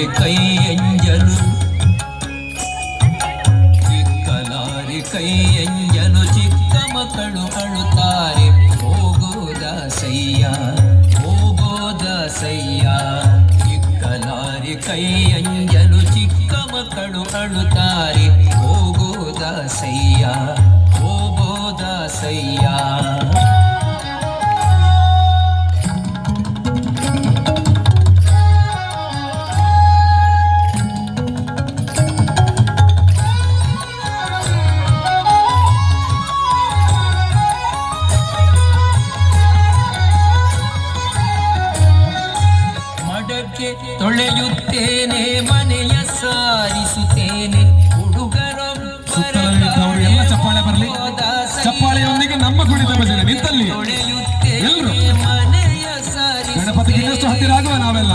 ಕಲಾರಿ ಕೈಯಂಜನು ಚಿಕ್ಕಲಾರಿ ಕೈಯಂಜನು ಚಿಕ್ಕ ಮಕ್ಕಳು ಅಳುತ್ತಾರೆ ಹೋಗೋದ ಸಯ್ಯ ಹೋಗೋದ ಸಯ್ಯ ಚಿಕ್ಕಲಾರಿ ಕೈಯಂಜನು ಚಿಕ್ಕ ಮಕ್ಕಳು ಅಳುತ್ತಾರೆ ಮಡಕೆ ತೊಳೆಯುತ್ತೇನೆ ಮನೆಯ ಸಾರಿಸುತ್ತೇನೆ. ಎಲ್ಲ ಚಪ್ಪಾಳೆ ಬರಲಿ. ಚಪ್ಪಾಳೆಯೊಂದಿಗೆ ನಮ್ಮ ಕುಣಿತ ಭಜನೆ ನಿಂತಲ್ಲಿ? ಮನೆಯ ಗಣಪತಿಗೆ ಇನ್ನಷ್ಟು ಹತ್ತಿರ ಆಗುವ ನಾವೆಲ್ಲ.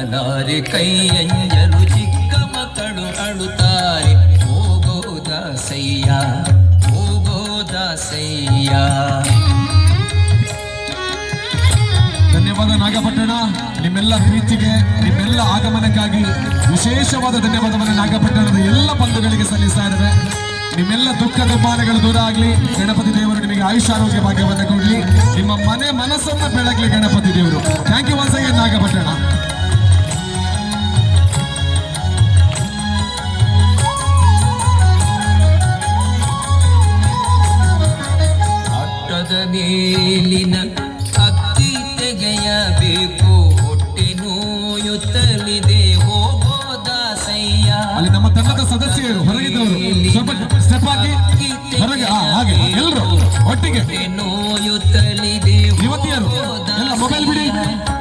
ಇಕ್ಕಲಾರೆ ಕೈಯಂಜರು ಚಿಕ್ಕ ಮಕ್ಕಳು ಅಳುತ್ತಾರೆ. ಹೋಗೋದಾಸಯ್ಯ ಹೋಗೋದಾಸಯ್ಯ ಧನ್ಯವಾದ ನಾಗಪಟ್ಟಣ. ನಿಮ್ಮೆಲ್ಲ ಪ್ರೀತಿಗೆ, ನಿಮ್ಮೆಲ್ಲ ಆಗಮನಕ್ಕಾಗಿ ವಿಶೇಷವಾದ ಧನ್ಯವಾದವನ್ನು ನಾಗಪಟ್ಟಣದ ಎಲ್ಲ ಬಂಧುಗಳಿಗೆ ಸಲ್ಲಿಸ್ತಾ ಇದ್ದಾರೆ ನಿಮ್ಮೆಲ್ಲ ದುಃಖ ದುಮ್ಮಾನಗಳು ದೂರ ಆಗಲಿ. ಗಣಪತಿ ದೇವರು ನಿಮಗೆ ಆಯುಷ್ಯಾರೋಗ್ಯ ಭಾಗ್ಯವನ್ನು ಕೊಡಲಿ. ನಿಮ್ಮ ಮನೆ ಮನಸ್ಸನ್ನು ಬೆಳಗಲಿ ಗಣಪತಿ ದೇವರು. Thank you once again Nagapattana. ಮೇಲಿನ ಅಕ್ಕಿ ತೆಗೆಯಬೇಕು. ಹೊಟ್ಟೆ ನೋಯುತ್ತಲಿದೆ. ಹೋಗೋದಾಸಯ್ಯ ಅಲ್ಲಿ ನಮ್ಮ ತಂಡದ ಸದಸ್ಯರು ಹೊರಗಿದ್ದವರು. ಸ್ವಲ್ಪ ಸ್ಟೆಪ್ ಹಾಕಿ. ಹೊರಗೆ ಹಾಗೆ. ಎಲ್ಲರೂ ಒಟ್ಟಿಗೆ. ಹೊಟ್ಟೆ ನೋಯುತ್ತಲಿದೆ. ಯುವತಿಯರು ಎಲ್ಲ ಮೊಬೈಲ್ ಬಿಡಿ.